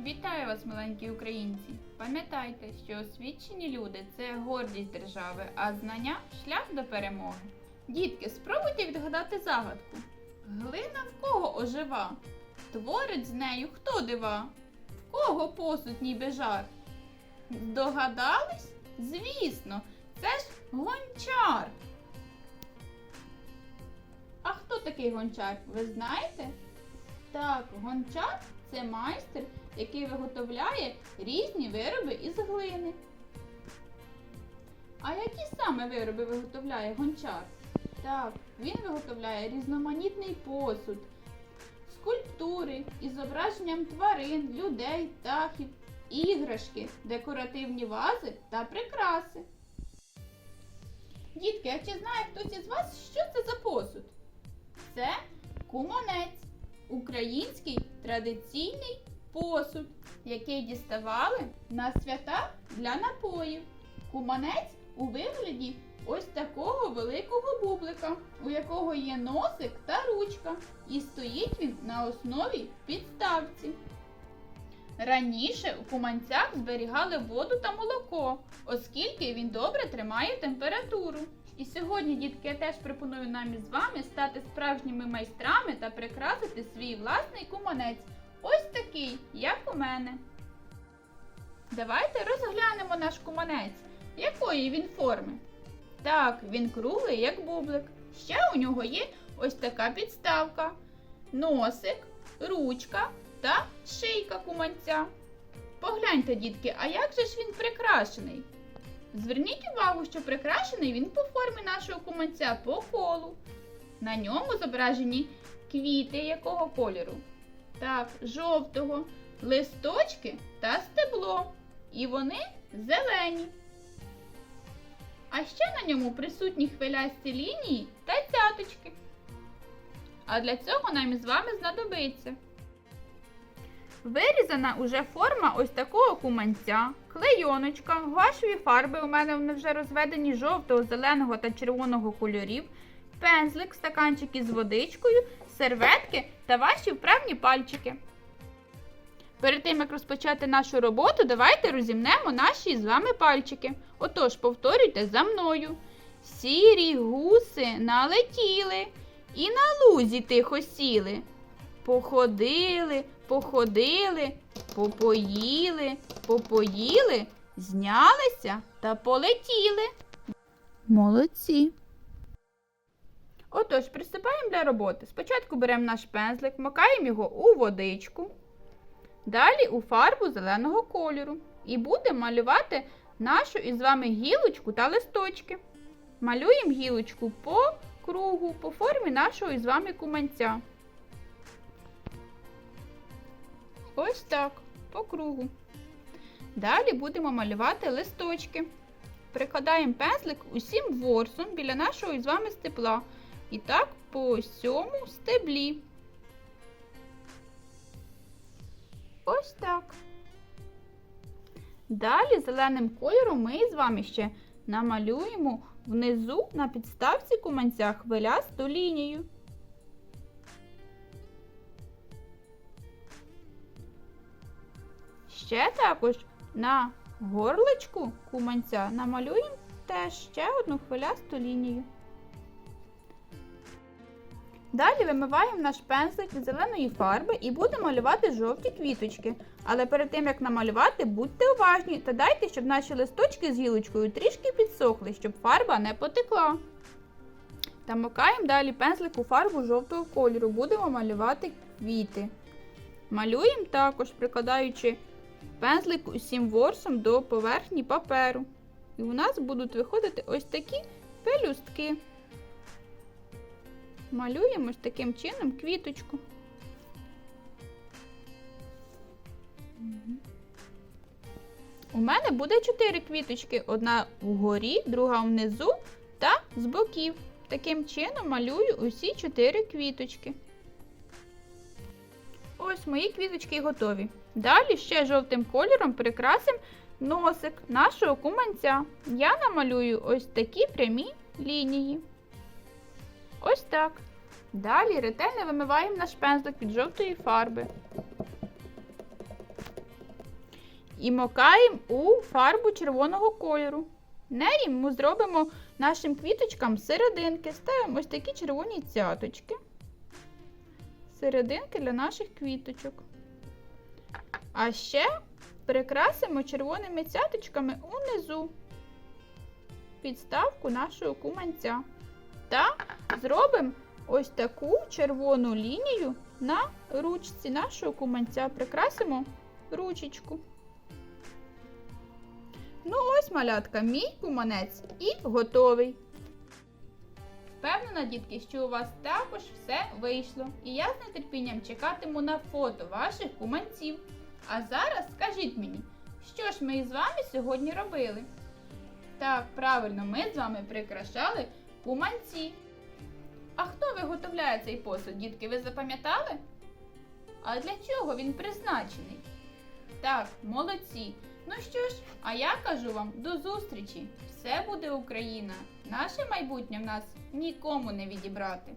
Вітаю вас, маленькі українці! Пам'ятайте, що освічені люди це гордість держави, а знання шлях до перемоги. Дітки, спробуйте відгадати загадку. Глина в кого ожива? Творить з нею хто дива? В кого посуд ніби жар? Здогадались? Звісно, це ж гончар. А хто такий гончар? Ви знаєте? Так, гончар це майстер, який виготовляє різні вироби із глини. А які саме вироби виготовляє гончар? Так, він виготовляє різноманітний посуд, скульптури із зображенням тварин, людей, птахів, іграшки, декоративні вази та прикраси. Дітки, а чи знає хтось із вас, що це за посуд? Це куманець український традиційний посуд, який діставали на свята для напоїв. Куманець у вигляді ось такого великого бублика, у якого є носик та ручка, і стоїть він на основі підставці. Раніше у куманцях зберігали воду та молоко, оскільки він добре тримає температуру. І сьогодні, дітки, я теж пропоную нам із вами стати справжніми майстрами та прикрасити свій власний куманець. Ось такий, як у мене. Давайте розглянемо наш куманець. Якої він форми? Так, він круглий, як бублик. Ще у нього є ось така підставка, носик, ручка та шийка куманця. Погляньте, дітки, а як же ж він прикрашений? Зверніть увагу, що прикрашений він по формі нашого куманця по колу. На ньому зображені квіти якого кольору? Так, жовтого, листочки та стебло. І вони зелені. А ще на ньому присутні хвилясті лінії та цяточки. А для цього нам із вами знадобиться. Вирізана уже форма ось такого куманця, клейоночка, гуашеві фарби. У мене вони вже розведені жовтого, зеленого та червоного кольорів, пензлик, стаканчик із водичкою, серветки та ваші вправні пальчики. Перед тим, як розпочати нашу роботу, давайте розімнемо наші з вами пальчики. Отож, повторюйте за мною. Сірі гуси налетіли і на лузі тихо сіли. Походили, походили, попоїли, попоїли, знялися та полетіли. Молодці. Отож, приступаємо для роботи. Спочатку беремо наш пензлик, макаємо його у водичку, далі у фарбу зеленого кольору. І будемо малювати нашу із вами гілочку та листочки. Малюємо гілочку по кругу, по формі нашого із вами куманця. Ось так, по кругу. Далі будемо малювати листочки. Прикладаємо пензлик усім ворсом біля нашого із вами стебла. І так по всьому стеблі. Ось так. Далі зеленим кольором ми з вами ще намалюємо внизу на підставці куманця хвилясту лінію. Ще також на горличку куманця намалюємо теж ще одну хвилясту лінію. Далі вимиваємо наш пензлик від зеленої фарби і будемо малювати жовті квіточки. Але перед тим, як намалювати, будьте уважні та дайте, щоб наші листочки з гілочкою трішки підсохли, щоб фарба не потекла. Та макаємо далі пензлик у фарбу жовтого кольору. Будемо малювати квіти. Малюємо також, прикладаючи пензлик усім ворсом до поверхні паперу. І у нас будуть виходити ось такі пелюстки. Малюємо таким чином квіточку. У мене буде чотири квіточки: одна вгорі, друга внизу та з боків. Таким чином малюю усі чотири квіточки. Ось мої квіточки готові. Далі ще жовтим кольором прикрасимо носик нашого куманця. Я намалюю ось такі прямі лінії. Ось так. Далі ретельно вимиваємо наш пензлик від жовтої фарби. і макаємо у фарбу червоного кольору. Неї ми зробимо нашим квіточкам серединки. Ставимо ось такі червоні цяточки. Серединки для наших квіточок. А ще прикрасимо червоними цяточками унизу підставку нашого куманця. Та зробимо ось таку червону лінію на ручці нашого куманця. Прикрасимо ручечку. Ну ось, малятка, мій куманець і готовий. Впевнена, дітки, що у вас також все вийшло. І я з нетерпінням чекатиму на фото ваших куманців. А зараз скажіть мені, що ж ми із вами сьогодні робили? Так, правильно, ми з вами прикрашали куманці. А хто виготовляє цей посуд, дітки, ви запам'ятали? А для чого він призначений? Так, молодці. Ну що ж, а я кажу вам до зустрічі. Все буде Україна. Наше майбутнє в нас нікому не відібрати.